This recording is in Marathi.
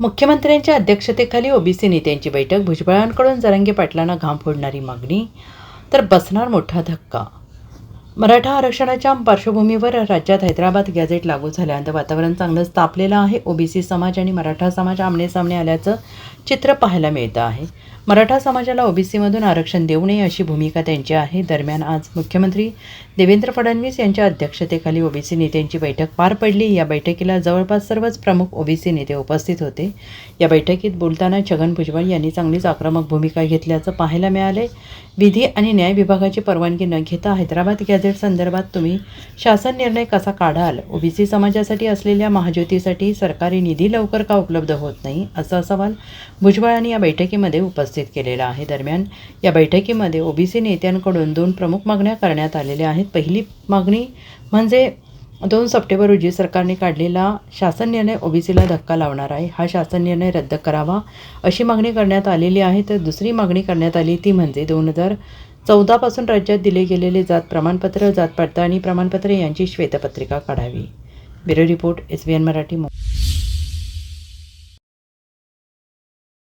मुख्यमंत्र्यांच्या अध्यक्षतेखाली ओबीसी नेत्यांची बैठक भुजबळांकडून जरांगे पाटलांना घाम फोडणारी मागणी तर बसणार मोठा धक्का मराठा आरक्षणाच्या पार्श्वभूमीवर राज्यात हैदराबाद गॅझेट लागू झाल्यानंतर वातावरण चांगलंच तापलेलं आहे. ओबीसी समाज आणि मराठा समाज आमनेसामने आल्याचं चित्र पाहायला मिळतं आहे. मराठा समाजाला ओबीसीमधून आरक्षण देऊ नये अशी भूमिका त्यांची आहे. दरम्यान आज मुख्यमंत्री देवेंद्र फडणवीस यांच्या अध्यक्षतेखाली ओबीसी नेत्यांची बैठक पार पडली. या बैठकीला जवळपास सर्वच प्रमुख ओबीसी नेते उपस्थित होते. या बैठकीत बोलताना छगन भुजबळ यांनी चांगलीच आक्रमक भूमिका घेतल्याचं पाहायला मिळाले विधी आणि न्याय विभागाची परवानगी न घेता हैदराबाद गॅझेट संदर्भात तुम्ही शासन निर्णय कसा काढाल? ओबीसी समाजासाठी असलेल्या महाज्योतीसाठी सरकारी निधी लवकर का उपलब्ध होत नाही? असा सवाल भुजबळांनी या बैठकीमध्ये उपस्थित केलेला आहे. दरम्यान या बैठकीमध्ये ओबीसी नेत्यांकडून दोन प्रमुख मागण्या करण्यात आलेल्या आहेत. पहिली मागणी म्हणजे दोन सप्टेंबर रोजी सरकारने काढलेला शासन निर्णय ओबीसीला धक्का लावणार आहे. हा शासन निर्णय रद्द करावा अशी मागणी करण्यात आलेली आहे. तर दुसरी मागणी करण्यात आली ती म्हणजे दोन हजार चौदापासून राज्यात दिले गेलेले जात प्रमाणपत्र जात पडताळणी प्रमाणपत्र यांची श्वेतपत्रिका काढावी. Bureau report S B N Marathi मु-